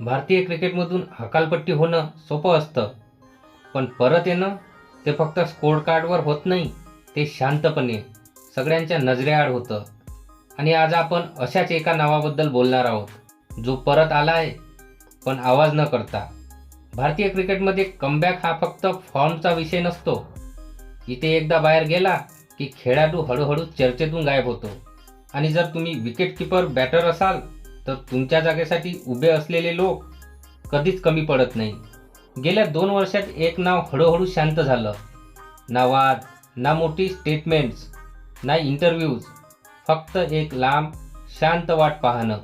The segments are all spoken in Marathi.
भारतीय क्रिकेटमधून हकालपट्टी होणं सोपं असतं. पण परत येणं ते फक्त स्कोअर कार्डवर होत नाही ते शांतपणे सगळ्यांच्या नजरेआड होतं. आणि आज आपण अशाच एका नावाबद्दल बोलणार आहोत जो परत आला आहे पण आवाज न करता. भारतीय क्रिकेटमध्ये कमबॅक हा फक्त फॉर्मचा विषय नसतो. इथे एकदा बाहेर गेला की खेळाडू हळूहळू चर्चेतून गायब होतो. आणि जर तुम्ही विकेटकीपर बॅटर असाल तर तुमच्या जागेसाठी उभे असलेले लोक कधीच कमी पडत नाही. गेल्या दोन वर्षात एक नाव हळूहळू शांत झालं. ना वाद ना मोठी स्टेटमेंट्स ना इंटरव्ह्यूज फक्त एक लांब शांत वाट पाहणं.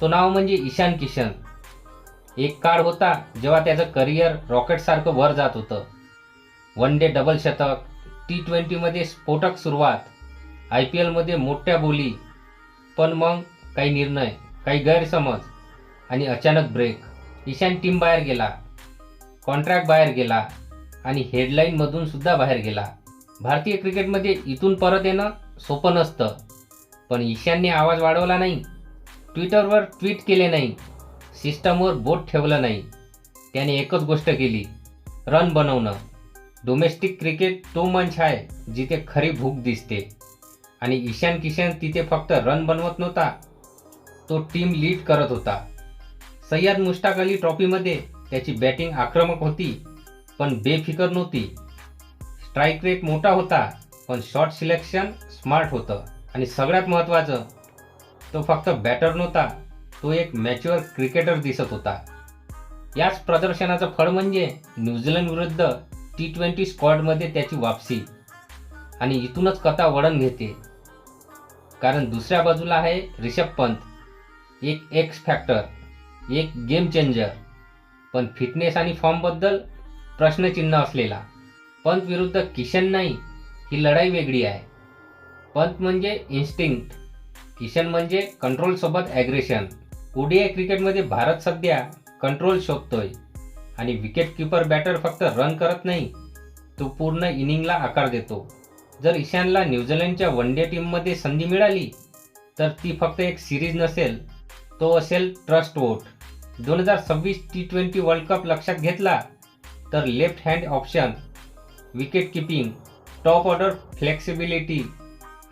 तो नाव म्हणजे ईशान किशन. एक काळ होता जेव्हा त्याचं करिअर रॉकेटसारखं वर जात होतं. वन डे डबल शतक टी ट्वेंटीमध्ये स्फोटक सुरुवात आय पी एलमध्ये मोठ्या बोली. पण मग काही निर्णय काही गैरसमज आणि अचानक ब्रेक ईशान टीम बाहेर गेला. कॉन्ट्रॅक्ट बाहेर गेला आणि हेडलाईनमधून सुद्धा बाहेर गेला. भारतीय क्रिकेटमध्ये इथून परत येणं सोपं नसतं. पण ईशानने आवाज वाढवला नाही. ट्विटरवर ट्विट केले नाही. सिस्टमवर बोट ठेवलं नाही. त्याने एकच गोष्ट केली. रन बनवणं. डोमेस्टिक क्रिकेट तो मंच आहे जिथे खरी भूक दिसते. आणि ईशान किशन तिथे फक्त रन बनवत नव्हता. तो टीम लीड करत होता. सय्यद मुश्ताक अली ट्रॉफीमध्ये त्याची बॅटिंग आक्रमक होती पण बेफिकर नव्हती. स्ट्राईक रेट मोठा होता पण शॉट सिलेक्शन स्मार्ट होतं. आणि सगळ्यात महत्त्वाचं तो फक्त बॅटर नव्हता तो एक मॅच्युअर क्रिकेटर दिसत होता. याच प्रदर्शनाचं फळ म्हणजे न्यूझीलंड विरुद्ध टी ट्वेंटी स्क्वॉडमध्ये त्याची वापसी. आणि इथूनच कथा वळण घेते. कारण दुसऱ्या बाजूला आहे रिषभ पंत. एक एक्स फॅक्टर एक गेम चेंजर पण फिटनेस आणि फॉर्मबद्दल प्रश्नचिन्ह असलेला. पंत विरुद्ध किशन नाही ही लढाई वेगळी आहे. पंत म्हणजे इन्स्टिंक्ट किशन म्हणजे कंट्रोलसोबत ॲग्रेशन ओडीआय क्रिकेटमध्ये भारत सध्या कंट्रोल शोधतोय. आणि विकेट किपर बॅटर फक्त रन करत नाही तो पूर्ण इनिंगला आकार देतो. जर ईशानला न्यूझीलंडच्या वन डे टीममध्ये संधी मिळाली तर ती फक्त एक सिरीज नसेल तो असेल ट्रस्ट वोट दोन हजार सव्वीस टी ट्वेंटी वर्ल्ड कप लक्षात घेतला तर left hand option wicket keeping top order flexibility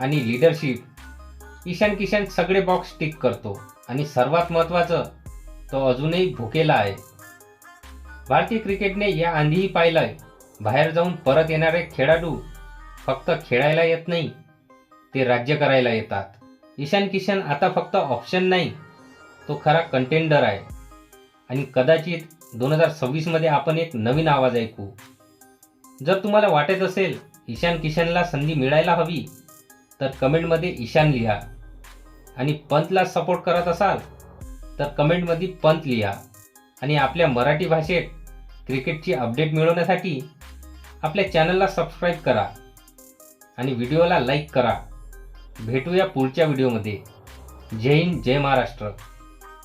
आणि लिडरशिप ईशान किशन सगळे बॉक्स टिक करतो आणि सर्वात महत्त्वाचं तो अजूनही भुकेला आहे. भारतीय क्रिकेटने या आधीही पाहिलंय. बाहेर जाऊन परत येणारे खेळाडू फक्त खेळायला येत नाही ते राज्य करायला येतात. ईशान किशन आता फक्त ऑप्शन नाही तो खरा कंटेंडर आहे. आणि कदाचित दोन हजार सव्वीसमध्ये आपण एक नवीन आवाज ऐकू. जर तुम्हाला वाटत असेल ईशान किशनला संधी मिळायला हवी तर कमेंटमध्ये ईशान लिहा. आणि पंतला सपोर्ट करत असाल तर कमेंटमध्ये पंत लिहा. आणि आपल्या मराठी भाषेत क्रिकेटची अपडेट मिळवण्यासाठी आपल्या चॅनलला सबस्क्राईब करा. आणि व्हिडिओला लाईक करा. भेटूया पुढच्या व्हिडिओमध्ये. जय हिंद जय महाराष्ट्र.